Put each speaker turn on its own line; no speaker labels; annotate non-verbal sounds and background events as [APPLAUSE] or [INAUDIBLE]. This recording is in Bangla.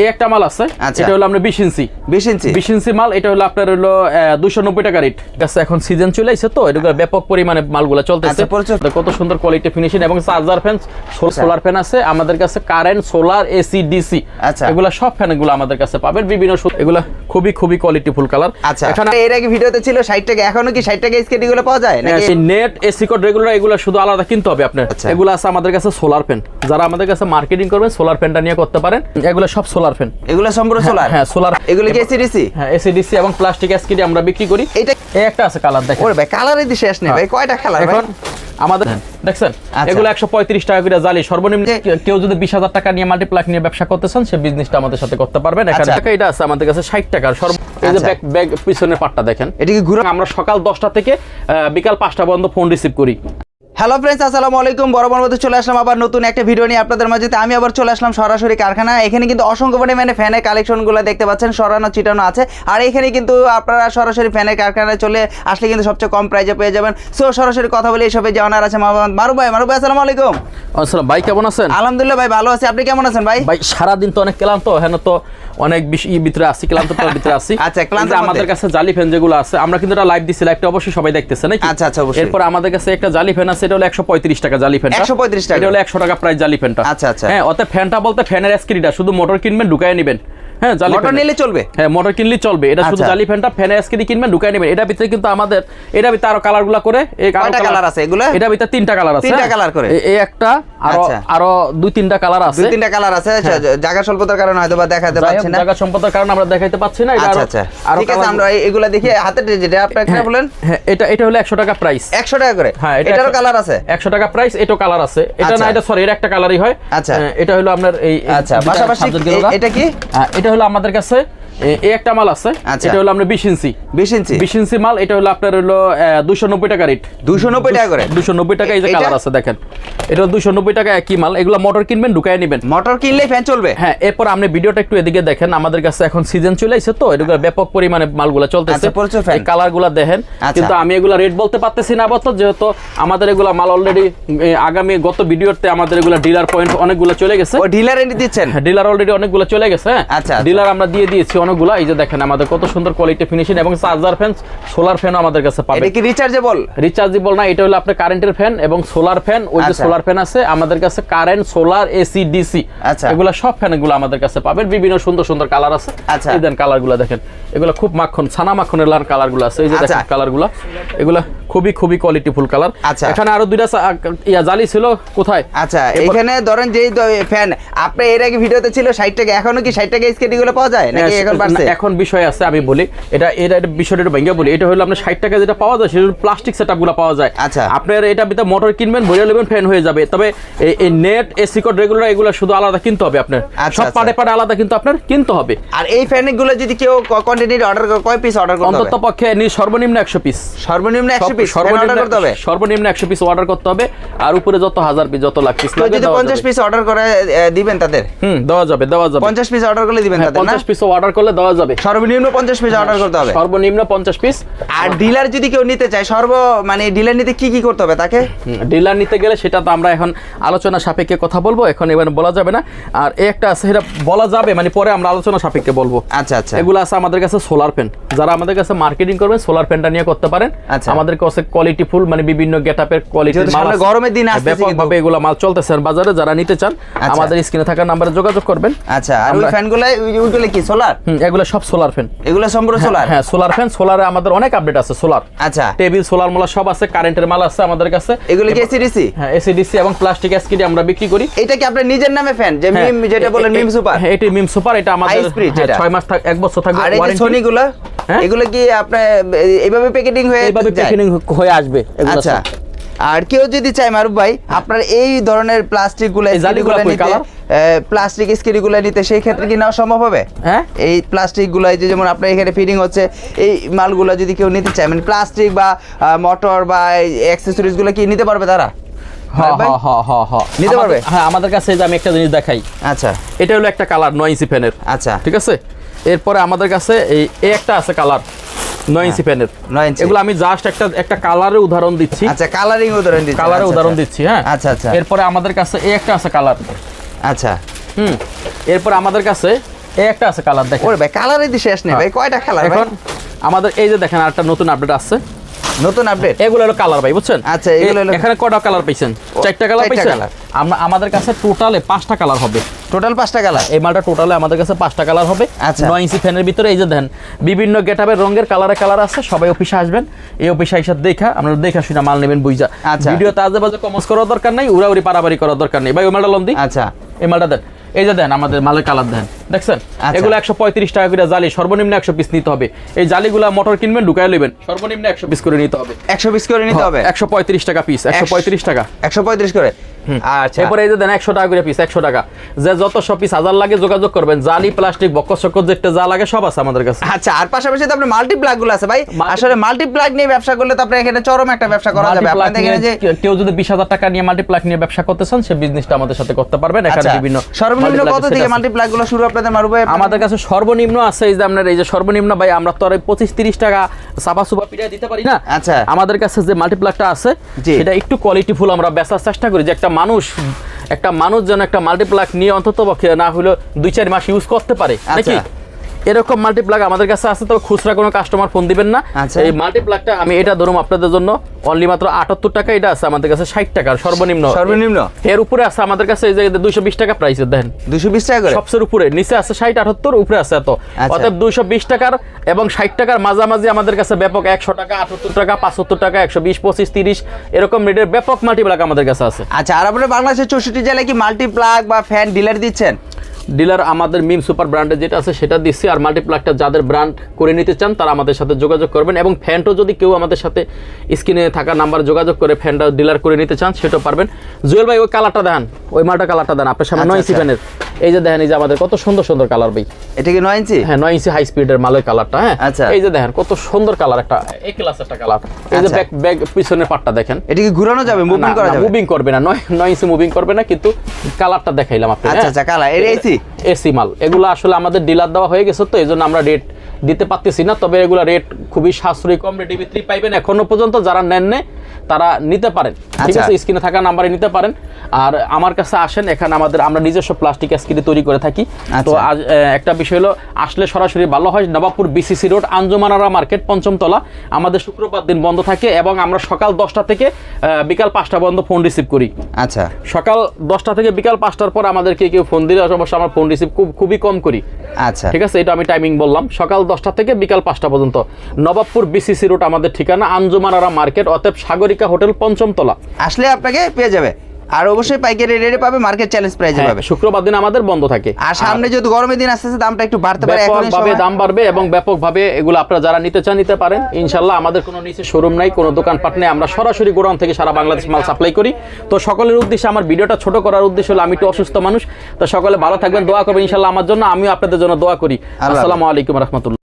এই একটা মাল আছে।
আচ্ছা।
এটা হলো আমরা বিশ ইঞ্চি।
বিশ ইঞ্চি?
বিশ ইঞ্চি মাল এটা হলো আপনার হলো দুশো নব্বই টাকা রেট আছে এখন সিজন চলে আসছে তো এটা ব্যাপক পরিমাণে মালগুলো চলতেছে।
আচ্ছা,
কত সুন্দর কোয়ালিটি ফিনিশিং এবং চার্জার ফ্যান সোলার ফ্যান আছে। আমাদের কাছে কারেন্ট সোলার এসি ডিসি
আচ্ছা।
এগুলা সব আমাদের কাছে পাবেন। বিভিন্ন এগুলা খুবই খুবই কোয়ালিটি ফুল কালার
আচ্ছা।
এখানে
এর আগে ভিডিওতে ছিল ষাট টাকা এখনও কি ষাট টাকা স্কেটি গুলো পাওয়া যায়? নাকি
নেট এসি কোড রেগুলার এগুলো শুধু আলাদা কিনতে হবে আপনার। এগুলো আছে আমাদের কাছে সোলার ফ্যান যারা আমাদের কাছে মার্কেটিং করবেন সোলার ফ্যানটা নিয়ে করতে পারেন। এগুলো সব সোলার ফ্যান
এগুলো সম্পূর্ণ সোলার
হ্যাঁ সোলার
এগুলো কি এসিডিসি
হ্যাঁ এসিডিসি এবং প্লাস্টিক এসকিডি আমরা বিক্রি করি।
এটা
একটা আছে কালার দেখেন।
ওরে ভাই কালারের দিয়ে শেষ নেই ভাই কয়টা কালার
এখন আমাদের দেখছেন?
আচ্ছা।
এগুলো একশো পঁয়ত্রিশ টাকা করে জালি। সর্বনিম্ন কেউ যদি বিশ হাজার টাকা নিয়ে মাল্টিপ্লাক নিয়ে ব্যবসা করতে চান সে বিজনেসটা আমাদের সাথে করতে পারবেন এখানে
আচ্ছা।
টাকা এটা আছে আমাদের কাছে ষাট টাকার সর্ব এই যে
আচ্ছা।
ব্যাগ ব্যাগ পিছনের পাটটা দেখেন।
এটা কি ঘুরে
আমরা সকাল দশটা থেকে বিকাল পাঁচটা পর্যন্ত ফোন রিসিভ করি।
হ্যালো ফ্রেন্ডস আসসালামু আলাইকুম। বরাবর মতো চলে আসলাম আবার নতুন একটা ভিডিও নিয়ে আপনাদের মাঝে। আমি আবার চলে আসলাম সরাসরি কারখানা। এখানে কিন্তু অসংখ্য পরিমাণে ফ্যানের কালেকশনগুলো দেখতে পাচ্ছেন সরানো চিটানো আছে। আর এখানে কিন্তু আপনারা সরাসরি ফ্যানের কারখানায় চলে আসলে কিন্তু সবচেয়ে কম প্রাইজে পেয়ে যাবেন। সো সরাসরি কথা বলে এইসবে জানার আছে মোহাম্মদ মারু ভাই মারু ভাই আসসালামু আলাইকুম।
আসসালাম ভাই কেমন আছেন?
আলহামদুলিল্লাহ ভাই ভালো আছি। আপনি কেমন আছেন ভাই?
ভাই সারাদিন তো অনেক ক্লান্ত হেন তো অনেক বেশি ই ভিতরে আসি ক্লান্ত তো ভিতরে আসি [LAUGHS]
আচ্ছা,
ক্লান্ত আমাদের কাছে জালি ফ্যান যেগুলো আছে আমরা কিন্তু এটা লাইভ দিছি লাইভটা অবশ্যই সবাই দেখতেছে নাকি?
আচ্ছা, আচ্ছা, অবশ্যই।
এরপর আমাদের কাছে একটা জালি ফ্যান আছে এটা হলো একশো পঁয়ত্রিশ টাকা জালি ফ্যান
135 টাকা।
এটা হলো একশো টাকা প্রাইস জালি ফ্যানটা
আচ্ছা, আচ্ছা।
হ্যাঁ অর্থাৎ ফ্যানটা বলতে ফ্যানের স্ক্রিনটা শুধু মোটর কিনবেন ঢুকায় নেবেন হ্যাঁ জালি
মোটর নিলে চলবে
হ্যাঁ মোটর কিনলেই চলবে এটা শুধু
আচ্ছা।
জালি ফ্যানটা ফ্যানের স্ক্রিন কিনবেন ঢুকায় নেবেন এটা ভিতরে কিন্তু আমাদের এটা ভিতরে আরও কালারগুলা করে এই
colour আছে এগুলা?
এটা ভিতরে তিনটা কালার আছে
তিনটা
হ্যাঁ?
colour করে?
এই- একটা আরও
আচ্ছা।
আরও দুই তিনটা কালার আছে
দুই তিনটা কালার আছে জায়গা স্বল্পতার কারণে হয়তো বা দেখাতে পাচ্ছি না
জায়গা সম্পদের কারণে আমরা দেখাইতে পাচ্ছি না এটা
আচ্ছা
আরো-
আচ্ছা ঠিক আছে আমরা এগুলা দেখি হাতে যেটা আপনি একটা
হ্যাঁ,
বলেন
হ্যাঁ এটা এটা হলো একশো টাকা প্রাইস
একশো টাকা করে
হ্যাঁ এটা
এটারও কালার আছে
একশো টাকা প্রাইস এটাও কালার আছে এটা। না এটা সরি এর একটা কালারই হয়
আচ্ছা।
হ্যাঁ, এটা হলো আপনার এই
আচ্ছা পাশাপাশি। এটা কি
হ্যাঁ, এটা হলো আমাদের কাছে এই একটা মাল আছে।
আচ্ছা।
এটা হলো আমরা বিশ ইঞ্চি।
বিশ ইঞ্চি?
বিশ ইঞ্চি মাল এটা হলো আপনার হলো দুশো নব্বই টাকা রেট
দুশো নব্বই টাকা করে?
দুশো নব্বই টাকা এই যে কালার আছে দেখেন। এটা দুশো নব্বই টাকা একই মাল। এগুলো মোটর কিনবেন ঢুকায় নেবেন।
মোটর কিনলেই ফ্যান চলবে?
হ্যাঁ এরপর আপনি ভিডিওটা একটু এদিকে দেখেন। আমাদের কাছে এখন সিজন চলে আসছে তো এগুলো ব্যাপক পরিমাণে মালগুলো চলতেছে।
আচ্ছা,
এই কালারগুলো দেখেন।
আচ্ছা।
কিন্তু আমি এগুলো রেট বলতে পারতেছি না আপাতত যেহেতু আমাদের এগুলো মাল অলরেডি আগামী গত ভিডিওতে আমাদের এগুলো ডিলার পয়েন্ট অনেকগুলো চলে গেছে।
ও ডিলার এনে দিচ্ছেন?
ডিলার অলরেডি অনেকগুলো চলে গেছে হ্যাঁ।
আচ্ছা।
ডিলার আমরা দিয়ে দিয়েছি অনেকগুলো এই যে দেখেন আমাদের কত সুন্দর কোয়ালিটি ফিনিশিং এবং চার্জার ফ্যান সোলার ফ্যানও আমাদের কাছে
এটা
পাবেন
কি রিচার্জেবল
রিচার্জেবল না এটা হলো আপনার কারেন্টের ফ্যান এবং সোলার ফ্যান ওই যে
আচ্ছা।
সোলার ফ্যান আছে আমাদের কাছে কারেন্ট সোলার এসি ডিসি
আচ্ছা।
এগুলো সব ফ্যান এগুলো আমাদের কাছে পাবেন বিভিন্ন সুন্দর সুন্দর কালার আছে
আচ্ছা।
এই দেন কালারগুলো দেখেন এগুলো খুব মাখন ছানা মাখনের লাল কালারগুলো আছে এই যে দেখেন
আচ্ছা।
কালারগুলো এগুলো খুবই খুবই কোয়ালিটি ফুল কালার
আচ্ছা।
এখানে আরও দুইটা ইয়া জালি ছিল কোথায়
আচ্ছা এখানে ধরেন যেই ফ্যান আপনি এর আগে ভিডিওতে ছিল ষাট টাকা এখনও কি ষাট টাকা স্কেটি গুলো পাওয়া যায় নাকি
হ্যাঁ,
এখন বাড়ছে।
এখন বিষয় আছে আমি বলি। এটা এটা এটা বিষয়টা একটু ভেঙে বলি। এটা হলো আপনার ষাট টাকা যেটা পাওয়া যায় সেটা প্লাস্টিক সেট পাওয়া যায়।
আচ্ছা।
আপনার এটা ভিতরে মোটর কিনবেন ভরিয়ে নেবেন ফ্যান হয়ে যাবে। তবে এই- নেট এসি কোড রেগুলার এগুলো শুধু আলাদা কিনতে হবে আপনার।
আচ্ছা,
সব
আচ্ছা।
পাড়ে পাড়ে আলাদা কিন্তু আপনার কিনতে হবে।
আর এই ফ্যানগুলো যদি কেউ কোয়ান্টিটি অর্ডার করে কয় পিস অর্ডার করতে
অন্তত
হবে
পক্ষে নি সর্বনিম্ন একশো পিস
সর্বনিম্ন একশো পিস অর্ডার
সর্বনিম্ন
করতে হবে?
সর্বনিম্ন একশো পিস অর্ডার করতে হবে। আর উপরে যত হাজার পিস যত লাখ পিস
কেউ যদি পঞ্চাশ পিস অর্ডার করে দিবেন তাদের?
হুম দেওয়া যাবে দেওয়া যাবে।
পঞ্চাশ পিস অর্ডার করলে দিবেন
হ্যাঁ,
তাদের না?
পঞ্চাশ পিস অর্ডার করলে দেওয়া যাবে।
সর্বনিম্ন পঞ্চাশ পিস অর্ডার করতে হবে।
সর্বনিম্ন পঞ্চাশ পিস
আর ডিলার যদি কেউ নিতে চায় সর্ব মানে ডিলার নিতে কি কি করতে হবে তাকে?
ডিলার নিতে গেলে সেটা তো আমরা এখন আলোচনা সাপেক্ষে কথা বলব এখন এবার বলা যাবে না। আর এই একটা আছে সেটা বলা যাবে মানে পরে আমরা আলোচনা সাপেক্ষে বলব।
আচ্ছা আচ্ছা।
এগুলো আছে আমাদের কাছে সোলার ফ্যান যারা আমাদের কাছে মার্কেটিং করবেন সোলার ফ্যানটা নিয়ে করতে পারেন।
আচ্ছা।
আমাদের কাছে কোয়ালিটি ফুল মানে বিভিন্ন গেটআপের কোয়ালিটি মাল
গরমের দিন আসতেছে
ব্যাপকভাবে। এগুলো মাল চলতেছে। বাজারে যারা নিতে চান
আচ্ছা।
আমাদের স্ক্রিনে থাকা নাম্বারে যোগাযোগ করবেন।
আচ্ছা আর ওই ফ্যানগুলো ওইগুলো কি সোলার
এগুলো সব সোলার ফ্যান
এগুলো সম্পূর্ণ সোলার
হ্যাঁ সোলার ফ্যান সোলারে আমাদের অনেক আপডেট আছে সোলার
আচ্ছা।
টেবিল সোলার মোলা সব আছে কারেন্টের মাল আছে আমাদের কাছে।
এগুলো কি এসিডিসি
হ্যাঁ এসিডিসি এবং প্লাস্টিক এসকিডি আমরা বিক্রি করি।
এটা কি আপনার নিজের নামে ফ্যান যে
হ্যাঁ,
মিম যেটা
এ-
বলেন মিম সুপার
হ্যাঁ, এটি মিম সুপার এটা আমাদের
High speed
হ্যাঁ,
যেটা।
ছয় মাস থাক এক বছর থাকবে
আর এই সোনি গুলো
হ্যাঁ?
এগুলো কি আপনার এইভাবে প্যাকেটিং হয়ে
এইভাবে প্যাকেটিং হয়ে আসবে এগুলো
আচ্ছা। আর কেউ যদি চায় মারুফ ভাই আপনার এই ধরনের প্লাস্টিকগুলো
এই জালিগুলো
স্কিরিগুলো নিতে প্লাস্টিক স্কিরি গুলো নিতে সেই ক্ষেত্রে কি নেওয়া সম্ভব হবে?
হ্যাঁ?
এই প্লাস্টিকগুলো যে যেমন আপনার এখানে ফিটিং হচ্ছে এই মালগুলো যদি কেউ নিতে চায় মানে প্লাস্টিক বা মোটর বা অ্যাক্সেসরিজগুলো কি নিতে পারবে তারা? নিতে
আমাদের-
পারবে?
হ্যাঁ আমাদের কাছে যে আমি একটা জিনিস দেখাই।
আচ্ছা।
এটা হলো একটা কালার নয় ইঞ্চি ফ্যানের
আচ্ছা।
ঠিক আছে? এরপরে আমাদের কাছে এই একটা আছে কালার। নয় ইঞ্চি ফ্যানের
নয় ইঞ্চি।
এগুলো আমি জাস্ট একটা একটা কালারের উদাহরণ দিচ্ছি।
আচ্ছা কালারিং উদাহরণ দিচ্ছি।
কালারের
আচ্ছা,
উদাহরণ
আচ্ছা।
দিচ্ছি হ্যাঁ?
আচ্ছা আচ্ছা।
এরপরে আমাদের কাছে এই একটা আছে কালার
আচ্ছা।
হুম। এরপর আমাদের কাছে এই একটা আছে কালার দেখেন।
ওরে ভাই কালারের দিয়ে শেষ নেই ভাই কয়টা কালার
এখন আমাদের এই যে দেখেন আরেকটা নতুন আপডেট আসছে।
নতুন আপডেট
এগুলো হলো কালার ভাই বুঝছেন?
আচ্ছা, এগুলো হলো-
এখানে কটা কালার পাইছেন? চারটা কালার পাইছেন? আমরা আমাদের কাছে টোটালে পাঁচটা কালার হবে।
টোটাল পাঁচটা কালার
এই মালটা টোটালে আমাদের কাছে পাঁচটা কালার হবে।
আচ্ছা।
নয় ইঞ্চি ফ্যানের ভিতরে এই যে দেন বিভিন্ন গেটাবের রঙের কালারে কালার আছে সবাই অফিসে আসবেন। এই অফিসে এসে দেখা আপনারা দেখা শুনে মাল নেবেন বুঝা
আচ্ছা।
ভিডিওতে আজে বাজে কমস করার দরকার নাই উড়াউড়ি পারাবারি করার দরকার নেই। ভাই ওই মালটা লম দিই
আচ্ছা।
এই মালটা দেন। এই যে দেন আমাদের মালের কালার দেন। দেখছেন?
আচ্ছা।
এগুলো একশো পঁয়ত্রিশ টাকা করে জালি সর্বনিম্ন একশো পিস নিতে হবে। এই জালিগুলা মোটর কিনবেন ঢুকাই নেবেন সর্বনিম্ন একশো পিস করে নিতে হবে।
একশো পিস করে নিতে হবে?
একশো পঁয়ত্রিশ টাকা পিস একশো- পঁয়ত্রিশ টাকা।
একশো পঁয়ত্রিশ করে। আচ্ছা
এরপরে এই যে দেন একশো টাকা করে পিস একশো টাকা। যে যত সব পিস হাজার লাগে যোগাযোগ করবেন জালি প্লাস্টিক বক্কর চক্কর যেটা যা লাগে সব আছে আমাদের কাছে।
আচ্ছা আর পাশাপাশি তো আপনার মাল্টি প্লাগগুলো আছে ভাই। আসলে মাল্টি প্লাগ নিয়ে ব্যবসা করলে তো আপনার এখানে চরম একটা ব্যবসা করা যাবে। আপনাদের এখানে যে
কেউ- যদি বিশ হাজার টাকা নিয়ে মাল্টিপ্লাক নিয়ে ব্যবসা করতে চান সে বিজনেসটা আমাদের সাথে করতে পারবেন। এখানে
আচ্ছা
বিভিন্ন
সর্বনিম্ন কত থেকে
আছে।
মাল্টি প্লাগগুলো শুরু আপনাদের মারু ভাই?
আমাদের কাছে সর্বনিম্ন আছে এই যে আপনার এই যে সর্বনিম্ন ভাই আমরা তো আর পঁচিশ তিরিশ টাকা সাবা সুবা পিড়া দিতে পারি না।
আচ্ছা।
আমাদের কাছে যে মাল্টিপ্লাকটা আছে। সেটা একটু কোয়ালিটিফুল আমরা বেচার চেষ্টা করি যে একটা মানুষ একটা মানুষ যেন একটা মাল্টিপ্লাক নিয়ে অন্তত পক্ষে না হলেও দুই চার মাস ইউজ করতে পারে নাকি
আচ্ছা।
এরকম মাল্টিপ্লাক আমাদের কাছে আছে তবে খুচরা কোনো কাস্টমার ফোন দিবেন না।
আচ্ছা।
এই মাল্টিপ্লাকটা আমি এটা ধরুন আপনাদের জন্য অনলি মাত্র আটাত্তর টাকা এটা আছে আমাদের কাছে ষাট টাকার সর্বনিম্ন।
সর্বনিম্ন?
এর উপরে আছে আমাদের কাছে এই যে দুইশো বিশ টাকা প্রাইসের দেখেন।
দুশো বিশ টাকা করে?
সবচেয়ে উপরে নিচে আছে ষাট আটাত্তর উপরে আছে এত।
আচ্ছা।
অতএব দুইশো বিশ টাকার এবং ষাট টাকার মাঝামাঝি আমাদের কাছে ব্যাপক একশো টাকা আটাত্তর টাকা পাঁচাত্তর টাকা একশো বিশ পঁচিশ তিরিশ এরকম রেটের ব্যাপক মাল্টিপ্লাক আমাদের কাছে আছে।
আচ্ছা আর আপনার বাংলাদেশের চৌষট্টি জেলায় কি মাল্টি প্লাগ বা ফ্যান ডিলার দিচ্ছেন?
ডিলার আমাদের মিম সুপার ব্র্যান্ডে যেটা আছে সেটা দিচ্ছি আর মাল্টিপ্লাকটা যাদের ব্র্যান্ড করে নিতে চান তারা আমাদের সাথে যোগাযোগ করবেন এবং ফ্যানটাও যদি কেউ আমাদের সাথে স্ক্রিনে থাকা নাম্বার যোগাযোগ করে ফ্যানটা ডিলার করে নিতে চান সেটাও পারবেন। জুয়েল ভাই ওই কালারটা দেন ওই মালটা কালারটা দেন আপনার সামনে
আচ্ছা,
নয় ইঞ্চি
আচ্ছা।
এই যে দেখেন এই যে আমাদের কত সুন্দর সুন্দর কালার ভাই।
এটা কি নয় ইঞ্চি
হ্যাঁ নয় ইঞ্চি হাই স্পিডের মালের কালারটা হ্যাঁ?
আচ্ছা।
এই যে দেখেন কত সুন্দর কালার একটা এ ক্লাস একটা কালার এই যে
আচ্ছা।
ব্যাক ব্যাক পিছনের পাটটা দেখেন।
এটা কি ঘুরানো যাবে? মুভমেন্ট করা যাবে?
মুভিং করবে না। নয় নয় ইঞ্চি মুভিং করবে না কিন্তু কালারটা দেখাইলাম আপনি
আচ্ছা আচ্ছা কালার এটা এসি
এসি মাল। এগুলো আসলে আমাদের ডিলার দেওয়া হয়ে গেছে তো এই জন্য আমরা রেট দিতে পারতেছি না তবে এগুলো রেট খুবই সাশ্রয়ী কম রেটে বিক্রি পাইবেন এখনও পর্যন্ত। যারা নেন নে, তারা নিতে পারেন। ঠিক
আচ্ছা।
আছে স্ক্রিনে থাকা নাম্বারে নিতে পারেন। আর আমার কাছে আসেন এখানে আমাদের আমরা নিজস্ব প্লাস্টিক স্ক্রিনে তৈরি করে থাকি। তো
আচ্ছা।
আজ একটা বিষয় হলো আসলে সরাসরি ভালো হয় Nawabpur BCC road Anjumanara market পঞ্চমতলা। আমাদের শুক্রবার দিন বন্ধ থাকে এবং আমরা সকাল দশটা থেকে বিকাল পাঁচটা পর্যন্ত ফোন রিসিভ করি।
আচ্ছা।
সকাল দশটা থেকে বিকাল পাঁচটার পর আমাদেরকে কেউ ফোন দিলে অবশ্য আমরা ফোন রিসিভ খুব খুবই কম করি।
আচ্ছা।
ঠিক আছে এটা আমি টাইমিং বললাম। সকাল দশটা থেকে বিকাল পাঁচটা পর্যন্ত। নবাবপুর বিসিসি রোড আমাদের ঠিকানা আঞ্জুমানারা মার্কেট অতএব সাগরিকা হোটেল পঞ্চমতলা
আসলে আপনাকে পেয়ে যাবে। আর অবশ্যই পাইকারি রেটে পাবে মার্কেট চ্যালেঞ্জ প্রাইজে পাবে।
শুক্রবার দিন আমাদের বন্ধ থাকে।
আর সামনে যেহেতু গরমের দিন আসতেছে দামটা একটু বাড়তে পারে এখন
ব্যাপকভাবে দাম বাড়বে এবং ব্যাপকভাবে এগুলো আপনারা যারা নিতে চান নিতে পারেন। ইনশাল্লাহ আমাদের কোনো নিচে শোরুম নাই কোনো দোকানপাট নেই। আমরা সরাসরি গোডাউন থেকে সারা বাংলাদেশ মাল সাপ্লাই করি। তো সকলের উদ্দেশ্যে আমার ভিডিওটা ছোট করার উদ্দেশ্য হলো আমি একটু অসুস্থ মানুষ। তো সকলে ভালো থাকবেন দোয়া করবেন ইনশাল্লাহ আমার জন্য আমিও আপনাদের জন্য দোয়া করি। আসসালামু আলাইকুম রহমতুল্লাহ।